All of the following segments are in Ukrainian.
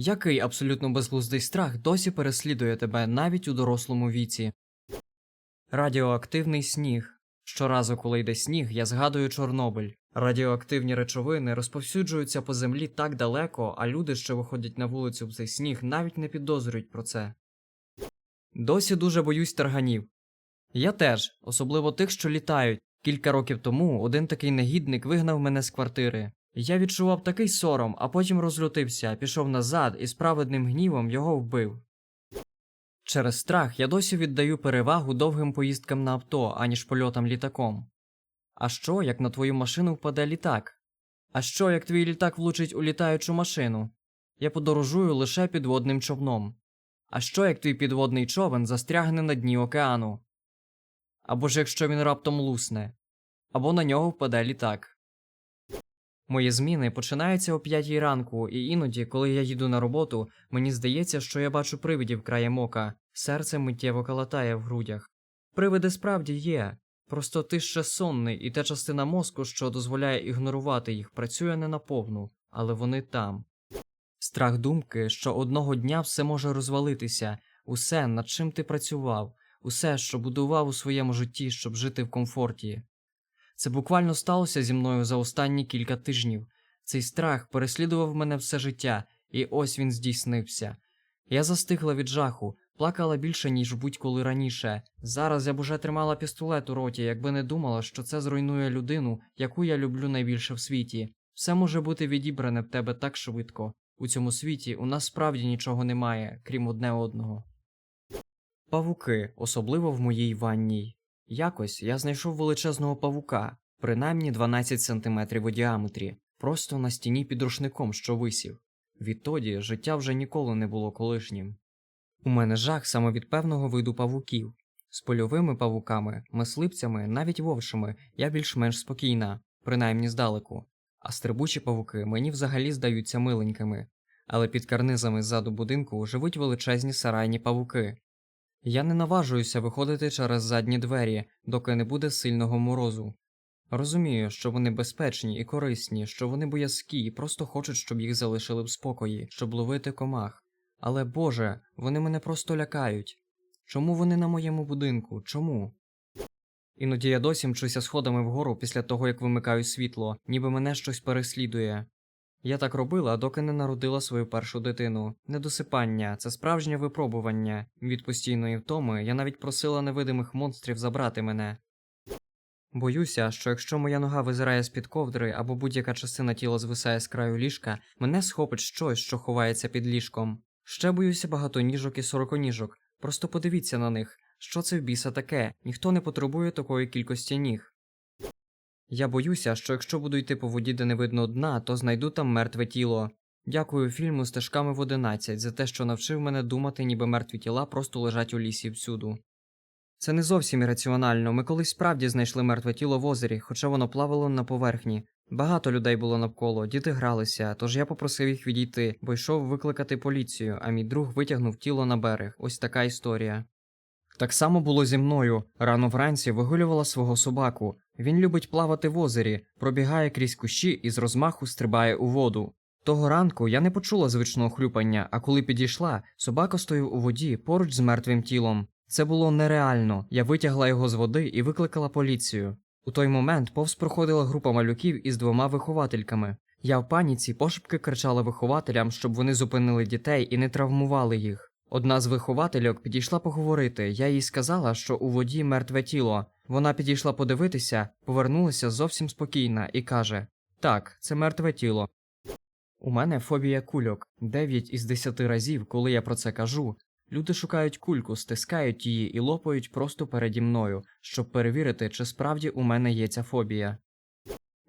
Який абсолютно безглуздий страх досі переслідує тебе навіть у дорослому віці? Радіоактивний сніг. Щоразу, коли йде сніг, я згадую Чорнобиль. Радіоактивні речовини розповсюджуються по землі так далеко, а люди, що виходять на вулицю в цей сніг, навіть не підозрюють про це. Досі дуже боюсь тарганів. Я теж, особливо тих, що літають. Кілька років тому один такий негідник вигнав мене з квартири. Я відчував такий сором, а потім розлютився, пішов назад і з праведним гнівом його вбив. Через страх я досі віддаю перевагу довгим поїздкам на авто, аніж польотам літаком. А що, як на твою машину впаде літак? А що, як твій літак влучить у літаючу машину? Я подорожую лише підводним човном. А що, як твій підводний човен застрягне на дні океану? Або ж якщо він раптом лусне, або на нього впаде літак. Мої зміни починаються о п'ятій ранку, і іноді, коли я їду на роботу, мені здається, що я бачу привидів краєм ока, серце миттєво калатає в грудях. Привиди справді є, просто ти ще сонний, і та частина мозку, що дозволяє ігнорувати їх, працює не наповну, але вони там. Страх думки, що одного дня все може розвалитися, усе, над чим ти працював, усе, що будував у своєму житті, щоб жити в комфорті. Це буквально сталося зі мною за останні кілька тижнів. Цей страх переслідував мене все життя, і ось він здійснився. Я застигла від жаху, плакала більше, ніж будь-коли раніше. Зараз я б уже тримала пістолет у роті, якби не думала, що це зруйнує людину, яку я люблю найбільше в світі. Все може бути відібране в тебе так швидко. У цьому світі у нас справді нічого немає, крім одне одного. Павуки, особливо в моїй ванній. Якось я знайшов величезного павука, принаймні 12 сантиметрів у діаметрі, просто на стіні під рушником, що висів. Відтоді життя вже ніколи не було колишнім. У мене жах саме від певного виду павуків. З польовими павуками, мисливцями, навіть вовшими я більш-менш спокійна, принаймні здалеку, а стрибучі павуки мені взагалі здаються миленькими, але під карнизами ззаду будинку живуть величезні сарайні павуки. Я не наважуюся виходити через задні двері, доки не буде сильного морозу. Розумію, що вони безпечні і корисні, що вони боязкі і просто хочуть, щоб їх залишили в спокої, щоб ловити комах. Але Боже, вони мене просто лякають. Чому вони на моєму будинку? Чому? Іноді я досі мчуся сходами вгору після того, як вимикаю світло, ніби мене щось переслідує. Я так робила, доки не народила свою першу дитину. Недосипання це справжнє випробування. Від постійної втоми я навіть просила невидимих монстрів забрати мене. Боюся, що якщо моя нога визирає з-під ковдри або будь-яка частина тіла звисає з краю ліжка, мене схопить щось, що ховається під ліжком. Ще боюся багатоніжок і сороконіжок. Просто подивіться на них. Що це в біса таке? Ніхто не потребує такої кількості ніг. Я боюся, що якщо буду йти по воді, де не видно дна, то знайду там мертве тіло. Дякую фільму стежками в 11 за те, що навчив мене думати, ніби мертві тіла просто лежать у лісі всюду. Це не зовсім ірраціонально. Ми колись справді знайшли мертве тіло в озері, хоча воно плавало на поверхні. Багато людей було навколо, діти гралися, тож я попросив їх відійти, бо йшов викликати поліцію, а мій друг витягнув тіло на берег. Ось така історія. Так само було зі мною. Рано вранці вигулювала свого собаку. Він любить плавати в озері, пробігає крізь кущі і з розмаху стрибає у воду. Того ранку я не почула звичного хлюпання, а коли підійшла, собака стояв у воді поруч з мертвим тілом. Це було нереально. Я витягла його з води і викликала поліцію. У той момент повз проходила група малюків із двома виховательками. Я в паніці пошепки кричала вихователям, щоб вони зупинили дітей і не травмували їх. Одна з виховательок підійшла поговорити. Я їй сказала, що у воді мертве тіло. Вона підійшла подивитися, повернулася зовсім спокійна і каже: Так, це мертве тіло. У мене фобія кульок. Дев'ять із десяти разів, коли я про це кажу, люди шукають кульку, стискають її і лопають просто переді мною, щоб перевірити, чи справді у мене є ця фобія.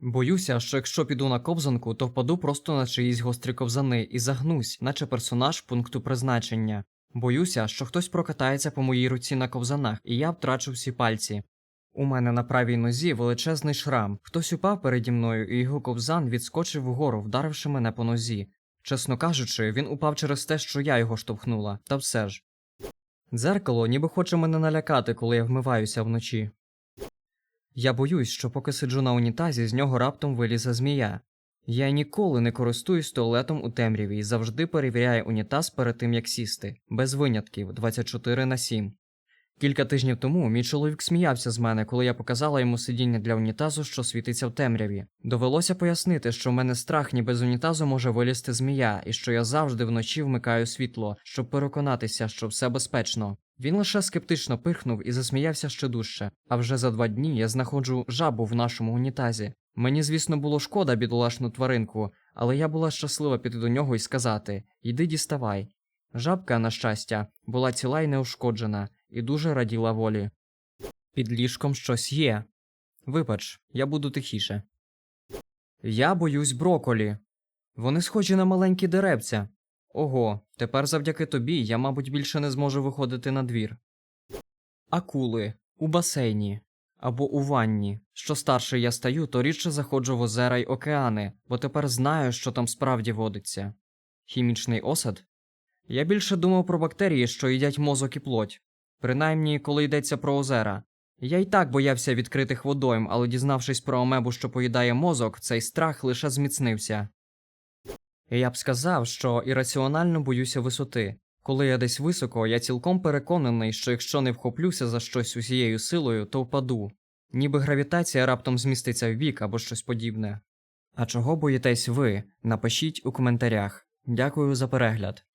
Боюся, що якщо піду на ковзанку, то впаду просто на чиїсь гострі ковзани і загнусь, наче персонаж пункту призначення. Боюся, що хтось прокатається по моїй руці на ковзанах, і я втрачу всі пальці. У мене на правій нозі величезний шрам. Хтось упав переді мною, і його ковзан відскочив вгору, вдаривши мене по нозі. Чесно кажучи, він упав через те, що я його штовхнула, та все ж. Дзеркало ніби хоче мене налякати, коли я вмиваюся вночі. Я боюсь, що поки сиджу на унітазі, з нього раптом вилізе змія. Я ніколи не користуюсь туалетом у темряві і завжди перевіряю унітаз перед тим, як сісти, без винятків 24 на 7. Кілька тижнів тому мій чоловік сміявся з мене, коли я показала йому сидіння для унітазу, що світиться в темряві. Довелося пояснити, що в мене страх ніби з унітазу може вилізти змія, і що я завжди вночі вмикаю світло, щоб переконатися, що все безпечно. Він лише скептично пирхнув і засміявся ще дужче. А вже за два дні я знаходжу жабу в нашому унітазі. Мені, звісно, було шкода бідолашну тваринку, але я була щаслива піти до нього і сказати: Йди діставай. Жабка, на щастя, була ціла й неушкоджена, і дуже раділа волі. Під ліжком щось є. Вибач, я буду тихіше. Я боюсь броколі. Вони схожі на маленькі деревця. Ого, тепер завдяки тобі я, мабуть, більше не зможу виходити на двір. Акули у басейні або у ванні. Що старше я стаю, то рідше заходжу в озера й океани, бо тепер знаю, що там справді водиться. Хімічний осад? Я більше думав про бактерії, що їдять мозок і плоть. Принаймні, коли йдеться про озера. Я й так боявся відкритих водойм, але дізнавшись про амебу, що поїдає мозок, цей страх лише зміцнився. Я б сказав, що ірраціонально боюся висоти. Коли я десь високо, я цілком переконаний, що якщо не вхоплюся за щось усією силою, то впаду. Ніби гравітація раптом зміститься в бік або щось подібне. А чого боїтесь ви? Напишіть у коментарях. Дякую за перегляд.